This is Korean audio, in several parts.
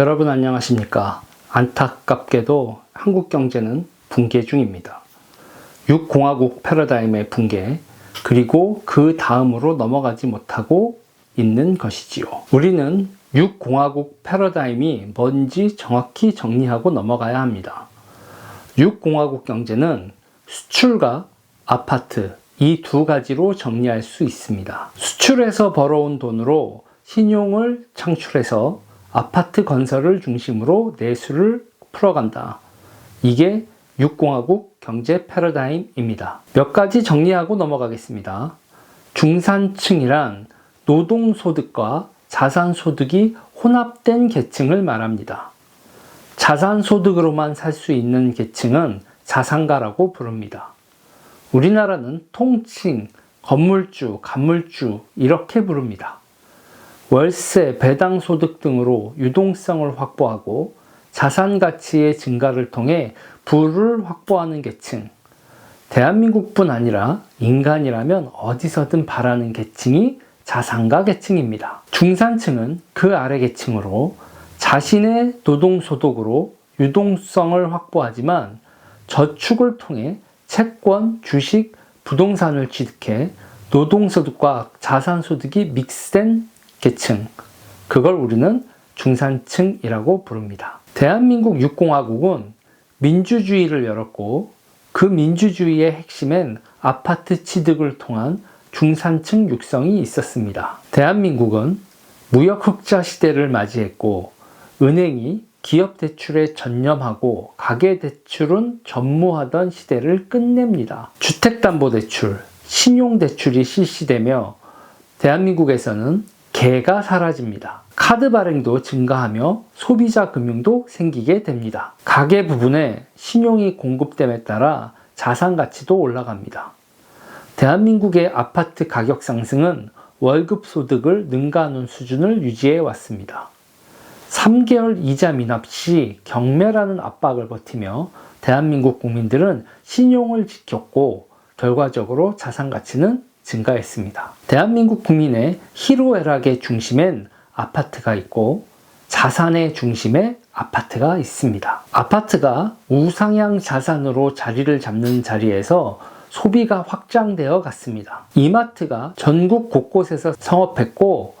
여러분 안녕하십니까? 안타깝게도 한국 경제는 붕괴 중입니다. 6공화국 패러다임의 붕괴, 그리고 그 다음으로 넘어가지 못하고 있는 것이지요. 우리는 6공화국 패러다임이 뭔지 정확히 정리하고 넘어가야 합니다. 6공화국 경제는 수출과 아파트 이 두 가지로 정리할 수 있습니다. 수출해서 벌어온 돈으로 신용을 창출해서 아파트 건설을 중심으로 내수를 풀어간다. 이게 6공화국 경제 패러다임입니다. 몇 가지 정리하고 넘어가겠습니다. 중산층이란 노동소득과 자산소득이 혼합된 계층을 말합니다. 자산소득으로만 살 수 있는 계층은 자산가라고 부릅니다. 우리나라는 통칭, 건물주, 간물주 이렇게 부릅니다. 월세, 배당 소득 등으로 유동성을 확보하고 자산 가치의 증가를 통해 부를 확보하는 계층. 대한민국뿐 아니라 인간이라면 어디서든 바라는 계층이 자산가 계층입니다. 중산층은 그 아래 계층으로 자신의 노동소득으로 유동성을 확보하지만 저축을 통해 채권, 주식, 부동산을 취득해 노동소득과 자산소득이 믹스된 계층. 그걸 우리는 중산층이라고 부릅니다. 대한민국 6공화국은 민주주의를 열었고 그 민주주의의 핵심엔 아파트 취득을 통한 중산층 육성이 있었습니다. 대한민국은 무역 흑자 시대를 맞이했고 은행이 기업 대출에 전념하고 가계 대출은 전무하던 시대를 끝냅니다. 주택담보대출, 신용대출이 실시되며 대한민국에서는 개가 사라집니다. 카드 발행도 증가하며 소비자 금융도 생기게 됩니다. 가계 부분에 신용이 공급됨에 따라 자산 가치도 올라갑니다. 대한민국의 아파트 가격 상승은 월급 소득을 능가하는 수준을 유지해 왔습니다. 3개월 이자 미납 시 경매라는 압박을 버티며 대한민국 국민들은 신용을 지켰고 결과적으로 자산 가치는 증가했습니다. 대한민국 국민의 희로애락의 중심엔 아파트가 있고 자산의 중심에 아파트가 있습니다. 아파트가 우상향 자산으로 자리를 잡는 자리에서 소비가 확장되어 갔습니다. 이마트가 전국 곳곳에서 성업했고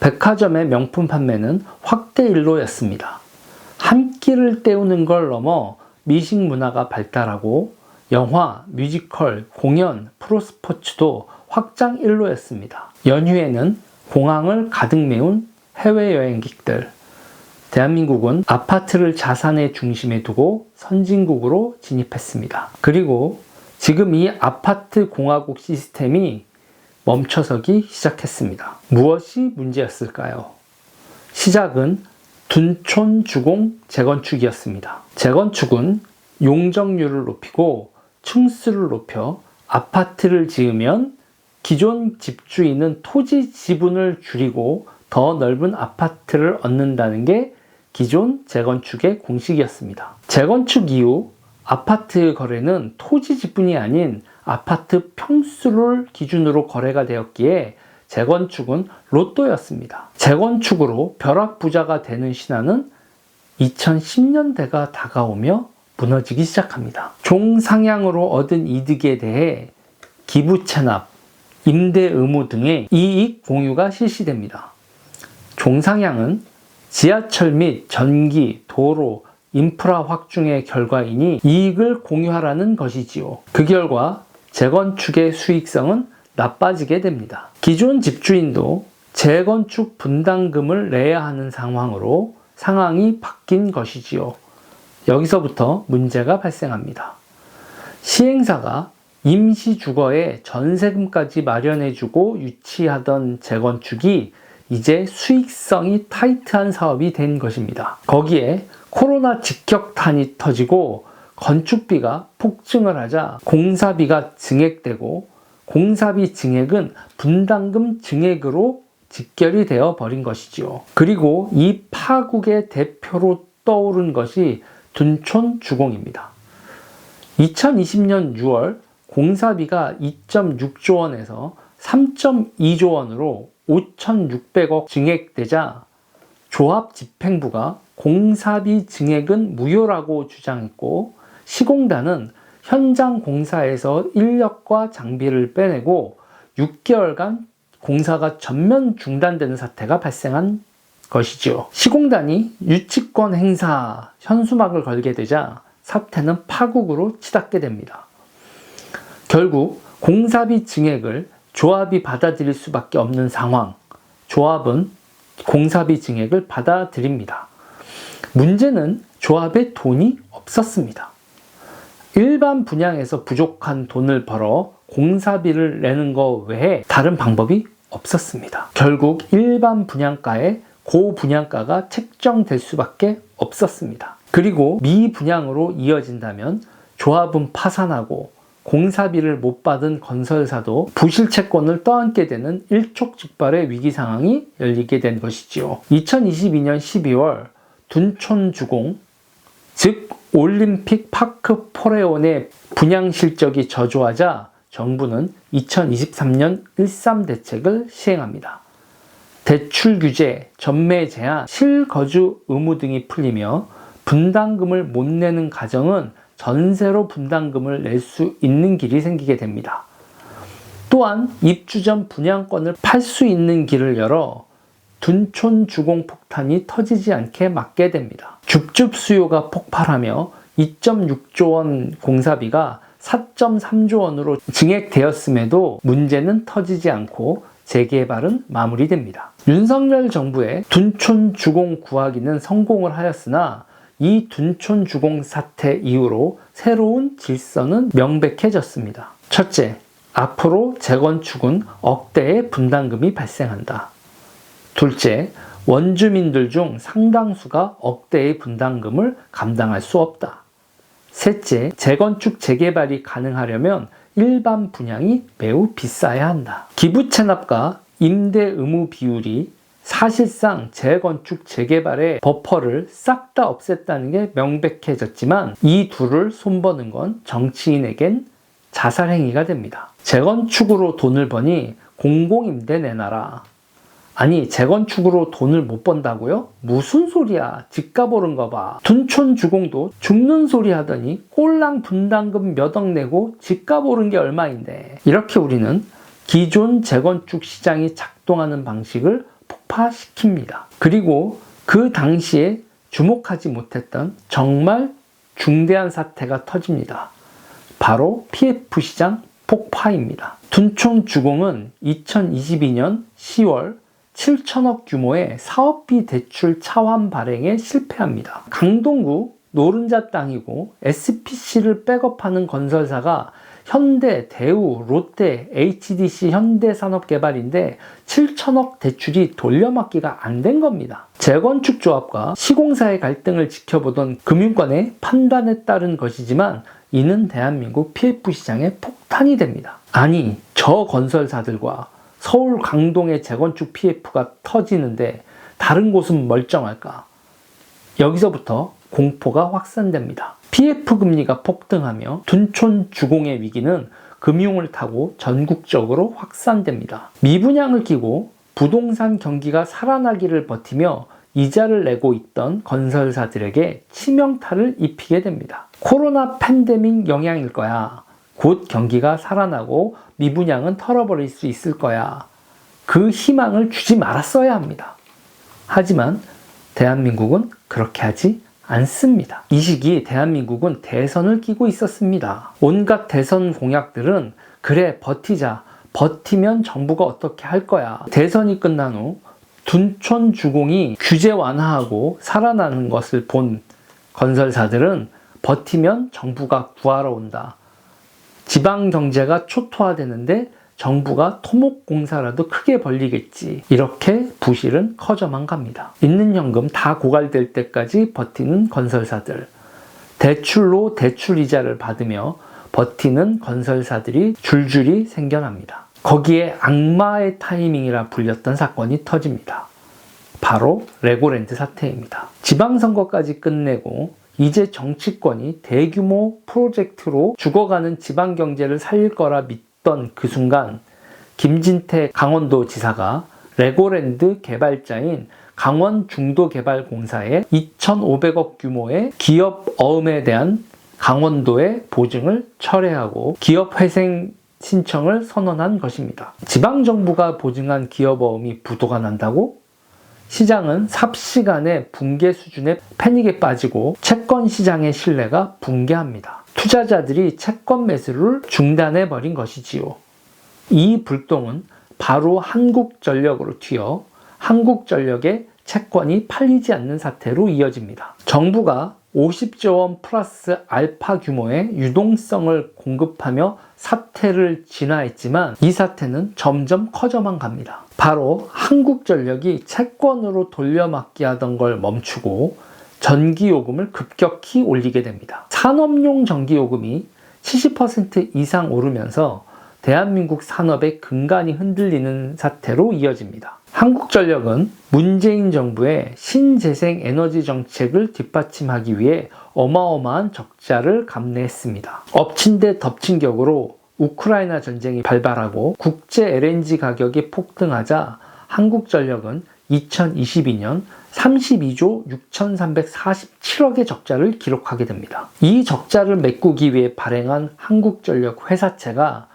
백화점의 명품 판매는 확대 일로였습니다. 한 끼를 때우는 걸 넘어 미식 문화가 발달하고 영화, 뮤지컬, 공연, 프로스포츠도 확장 일로였습니다. 연휴에는 공항을 가득 메운 해외여행객들. 대한민국은 아파트를 자산의 중심에 두고 선진국으로 진입했습니다. 그리고 지금 이 아파트 공화국 시스템이 멈춰서기 시작했습니다. 무엇이 문제였을까요? 시작은 둔촌 주공 재건축이었습니다. 재건축은 용적률을 높이고 층수를 높여 아파트를 지으면 기존 집주인은 토지 지분을 줄이고 더 넓은 아파트를 얻는다는 게 기존 재건축의 공식이었습니다. 재건축 이후 아파트 거래는 토지 지분이 아닌 아파트 평수를 기준으로 거래가 되었기에 재건축은 로또였습니다. 재건축으로 벼락부자가 되는 신화는 2010년대가 다가오며 무너지기 시작합니다. 종상향으로 얻은 이득에 대해 기부 체납, 임대 의무 등의 이익 공유가 실시됩니다. 종상향은 지하철 및 전기, 도로, 인프라 확충의 결과이니 이익을 공유하라는 것이지요. 그 결과 재건축의 수익성은 나빠지게 됩니다. 기존 집주인도 재건축 분담금을 내야 하는 상황으로 상황이 바뀐 것이지요. 여기서부터 문제가 발생합니다. 시행사가 임시 주거에 전세금까지 마련해주고 유치하던 재건축이 이제 수익성이 타이트한 사업이 된 것입니다. 거기에 코로나 직격탄이 터지고 건축비가 폭증을 하자 공사비가 증액되고 공사비 증액은 분담금 증액으로 직결이 되어 버린 것이지요. 그리고 이 파국의 대표로 떠오른 것이 둔촌 주공입니다. 2020년 6월 공사비가 2.6조 원에서 3.2조 원으로 5,600억 증액되자 조합 집행부가 공사비 증액은 무효라고 주장했고 시공단은 현장 공사에서 인력과 장비를 빼내고 6개월간 공사가 전면 중단되는 사태가 발생한 것이죠. 시공단이 유치권 행사 현수막을 걸게 되자 사태는 파국으로 치닫게 됩니다. 결국 공사비 증액을 조합이 받아들일 수밖에 없는 상황. 조합은 공사비 증액을 받아들입니다. 문제는 조합에 돈이 없었습니다. 일반 분양에서 부족한 돈을 벌어 공사비를 내는 것 외에 다른 방법이 없었습니다. 결국 일반 분양가에 고분양가가 책정될 수밖에 없었습니다. 그리고 미분양으로 이어진다면 조합은 파산하고 공사비를 못 받은 건설사도 부실 채권을 떠안게 되는 일촉즉발의 위기 상황이 열리게 된 것이지요. 2022년 12월 둔촌주공, 즉 올림픽 파크 포레온의 분양 실적이 저조하자 정부는 2023년 13 대책을 시행합니다. 대출 규제, 전매 제한, 실거주 의무 등이 풀리며 분담금을 못 내는 가정은 전세로 분담금을 낼 수 있는 길이 생기게 됩니다. 또한 입주 전 분양권을 팔 수 있는 길을 열어 둔촌 주공 폭탄이 터지지 않게 막게 됩니다. 줍줍 수요가 폭발하며 2.6조 원 공사비가 4.3조 원으로 증액되었음에도 문제는 터지지 않고 재개발은 마무리됩니다. 윤석열 정부의 둔촌 주공 구하기는 성공을 하였으나 이 둔촌 주공 사태 이후로 새로운 질서는 명백해졌습니다. 첫째, 앞으로 재건축은 억대의 분담금이 발생한다. 둘째, 원주민들 중 상당수가 억대의 분담금을 감당할 수 없다. 셋째, 재건축 재개발이 가능하려면 일반 분양이 매우 비싸야 한다. 기부 체납과 임대 의무 비율이 사실상 재건축 재개발의 버퍼를 싹 다 없앴다는 게 명백해졌지만 이 둘을 손보는 건 정치인에겐 자살 행위가 됩니다. 재건축으로 돈을 버니 공공임대 내놔라. 아니 재건축으로 돈을 못 번다고요? 무슨 소리야 집값 오른 거 봐. 둔촌 주공도 죽는 소리 하더니 꼴랑 분담금 몇 억 내고 집값 오른 게 얼마인데 이렇게 우리는 기존 재건축 시장이 작동하는 방식을 폭파시킵니다. 그리고 그 당시에 주목하지 못했던 정말 중대한 사태가 터집니다. 바로 PF 시장 폭파입니다. 둔촌 주공은 2022년 10월 7천억 규모의 사업비 대출 차환 발행에 실패합니다. 강동구 노른자 땅이고 SPC를 백업하는 건설사가 현대, 대우, 롯데, HDC 현대산업개발인데 7천억 대출이 돌려막기가 안 된 겁니다. 재건축 조합과 시공사의 갈등을 지켜보던 금융권의 판단에 따른 것이지만 이는 대한민국 PF 시장의 폭탄이 됩니다. 아니, 저 건설사들과 서울 강동의 재건축 PF가 터지는데 다른 곳은 멀쩡할까? 여기서부터 공포가 확산됩니다. PF 금리가 폭등하며 둔촌 주공의 위기는 금융을 타고 전국적으로 확산됩니다. 미분양을 끼고 부동산 경기가 살아나기를 버티며 이자를 내고 있던 건설사들에게 치명타를 입히게 됩니다. 코로나 팬데믹 영향일 거야. 곧 경기가 살아나고 미분양은 털어버릴 수 있을 거야. 그 희망을 주지 말았어야 합니다. 하지만 대한민국은 그렇게 하지 않습니다. 이 시기 대한민국은 대선을 끼고 있었습니다. 온갖 대선 공약들은 그래 버티자 버티면 정부가 어떻게 할 거야. 대선이 끝난 후 둔촌 주공이 규제 완화하고 살아나는 것을 본 건설사들은 버티면 정부가 구하러 온다. 지방 경제가 초토화되는데 정부가 토목공사라도 크게 벌리겠지. 이렇게 부실은 커져만 갑니다. 있는 현금 다 고갈될 때까지 버티는 건설사들. 대출로 대출 이자를 받으며 버티는 건설사들이 줄줄이 생겨납니다. 거기에 악마의 타이밍이라 불렸던 사건이 터집니다. 바로 레고랜드 사태입니다. 지방선거까지 끝내고 이제 정치권이 대규모 프로젝트로 죽어가는 지방 경제를 살릴 거라 믿 던 그 순간 김진태 강원도 지사가 레고랜드 개발자인 강원 중도개발공사에 2,500억 규모의 기업 어음에 대한 강원도의 보증을 철회하고 기업 회생 신청을 선언한 것입니다. 지방정부가 보증한 기업 어음이 부도가 난다고 시장은 삽시간에 붕괴 수준의 패닉에 빠지고 채권 시장의 신뢰가 붕괴합니다. 투자자들이 채권 매수를 중단해 버린 것이지요. 이 불똥은 바로 한국전력으로 튀어 한국전력의 채권이 팔리지 않는 사태로 이어집니다. 정부가 50조 원 플러스 알파 규모의 유동성을 공급하며 사태를 진화했지만 이 사태는 점점 커져만 갑니다. 바로 한국전력이 채권으로 돌려막기 하던 걸 멈추고 전기요금을 급격히 올리게 됩니다. 산업용 전기요금이 70% 이상 오르면서 대한민국 산업의 근간이 흔들리는 사태로 이어집니다. 한국전력은 문재인 정부의 신재생 에너지 정책을 뒷받침하기 위해 어마어마한 적자를 감내했습니다. 엎친 데 덮친 격으로 우크라이나 전쟁이 발발하고 국제 LNG 가격이 폭등하자 한국전력은 2022년 32조 6,347억의 적자를 기록하게 됩니다. 이 적자를 메꾸기 위해 발행한 한국전력 회사채가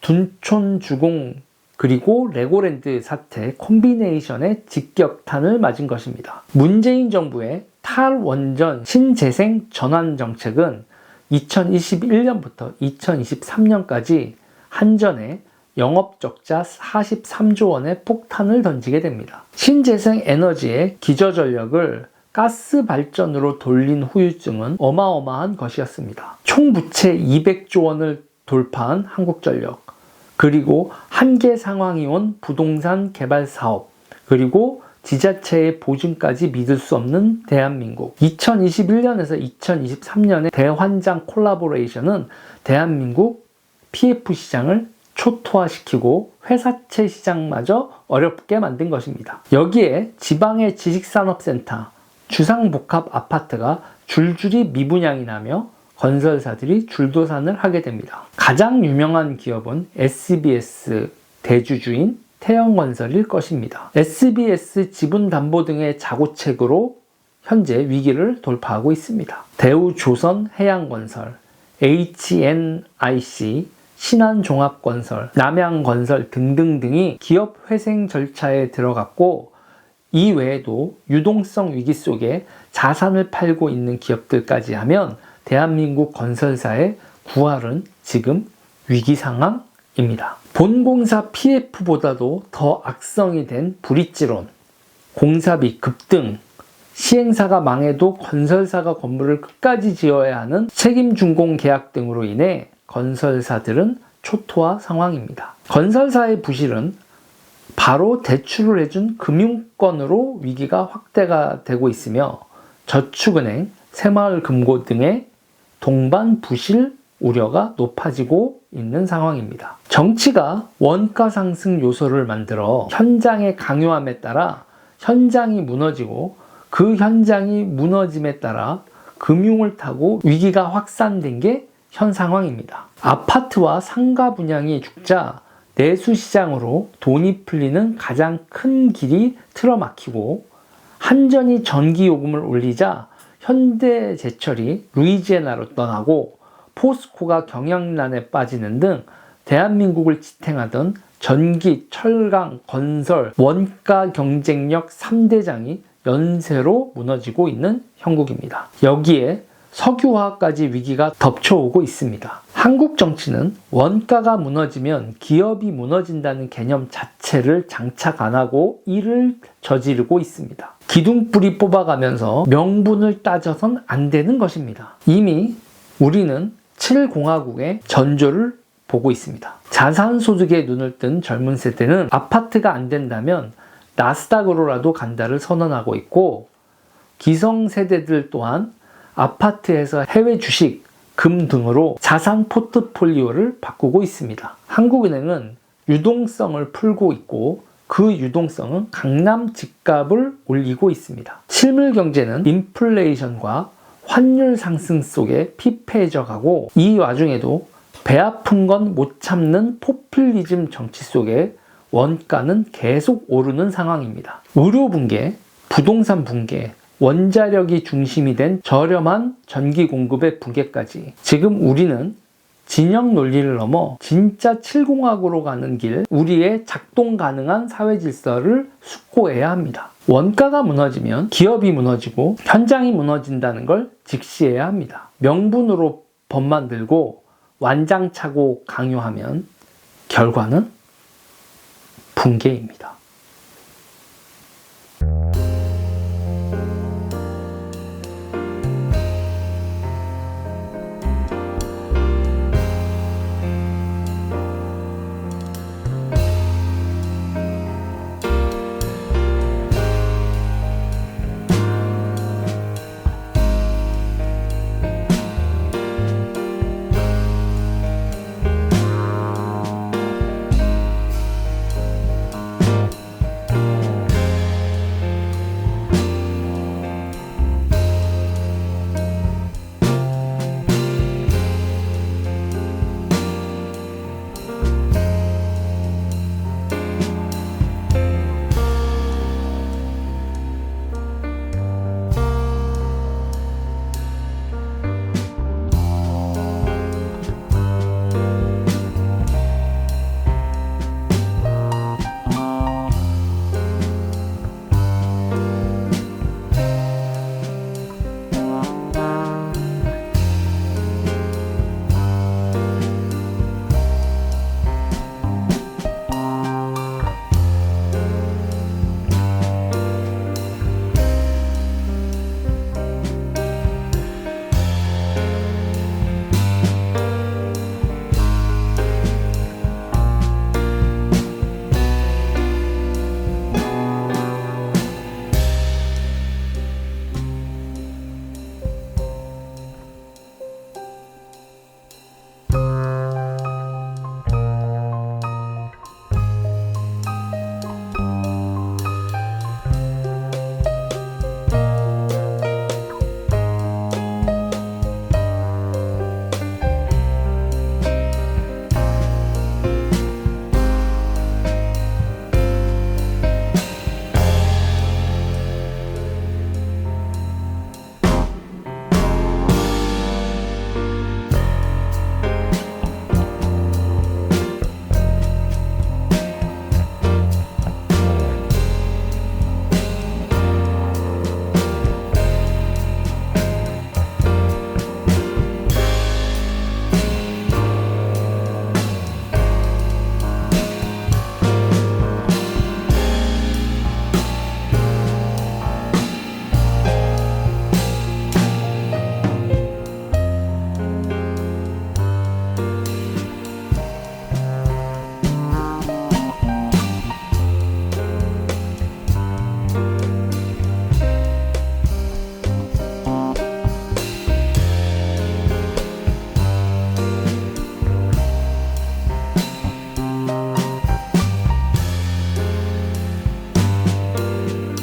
둔촌 주공 그리고 레고랜드 사태 콤비네이션의 직격탄을 맞은 것입니다. 문재인 정부의 탈원전 신재생 전환 정책은 2021년부터 2023년까지 한전에 영업적자 43조 원의 폭탄을 던지게 됩니다. 신재생 에너지의 기저전력을 가스 발전으로 돌린 후유증은 어마어마한 것이었습니다. 총 부채 200조 원을 돌파한 한국전력, 그리고 한계 상황이 온 부동산 개발 사업, 그리고 지자체의 보증까지 믿을 수 없는 대한민국. 2021년에서 2023년의 대환장 콜라보레이션은 대한민국 PF 시장을 초토화시키고 회사채 시장마저 어렵게 만든 것입니다. 여기에 지방의 지식산업센터, 주상복합 아파트가 줄줄이 미분양이 나며 건설사들이 줄도산을 하게 됩니다. 가장 유명한 기업은 SBS 대주주인 태영건설일 것입니다. SBS 지분담보 등의 자구책으로 현재 위기를 돌파하고 있습니다. 대우조선 해양건설, HNIC, 신한종합건설, 남양건설 등등등이 기업 회생 절차에 들어갔고 이 외에도 유동성 위기 속에 자산을 팔고 있는 기업들까지 하면 대한민국 건설사의 구할은 지금 위기 상황입니다. 본공사 PF보다도 더 악성이 된 불이지론, 공사비 급등, 시행사가 망해도 건설사가 건물을 끝까지 지어야 하는 책임 준공 계약 등으로 인해 건설사들은 초토화 상황입니다. 건설사의 부실은 바로 대출을 해준 금융권으로 위기가 확대가 되고 있으며 저축은행, 새마을금고 등의 동반 부실 우려가 높아지고 있는 상황입니다. 정치가 원가 상승 요소를 만들어 현장의 강요함에 따라 현장이 무너지고 그 현장이 무너짐에 따라 금융을 타고 위기가 확산된 게 현 상황입니다. 아파트와 상가 분양이 죽자 내수 시장으로 돈이 풀리는 가장 큰 길이 틀어막히고 한전이 전기 요금을 올리자 현대제철이 루이지애나로 떠나고 포스코가 경영난에 빠지는 등 대한민국을 지탱하던 전기, 철강, 건설, 원가 경쟁력 3대장이 연쇄로 무너지고 있는 형국입니다. 여기에 석유화까지 위기가 덮쳐오고 있습니다. 한국 정치는 원가가 무너지면 기업이 무너진다는 개념 자체를 장착 안 하고 일을 저지르고 있습니다. 기둥뿌리 뽑아가면서 명분을 따져선 안 되는 것입니다. 이미 우리는 7공화국의 전조를 보고 있습니다. 자산 소득에 눈을 뜬 젊은 세대는 아파트가 안 된다면 나스닥으로라도 간다를 선언하고 있고 기성 세대들 또한 아파트에서 해외 주식, 금 등으로 자산 포트폴리오를 바꾸고 있습니다. 한국은행은 유동성을 풀고 있고 그 유동성은 강남 집값을 올리고 있습니다. 실물 경제는 인플레이션과 환율 상승 속에 피폐해져 가고 이 와중에도 배 아픈 건 못 참는 포퓰리즘 정치 속에 원가는 계속 오르는 상황입니다. 의료 붕괴, 부동산 붕괴, 원자력이 중심이 된 저렴한 전기 공급의 붕괴까지 지금 우리는 진영 논리를 넘어 진짜 7공학으로 가는 길, 우리의 작동 가능한 사회 질서를 숙고해야 합니다. 원가가 무너지면 기업이 무너지고 현장이 무너진다는 걸 직시해야 합니다. 명분으로 법 만들고 완장차고 강요하면 결과는 붕괴입니다.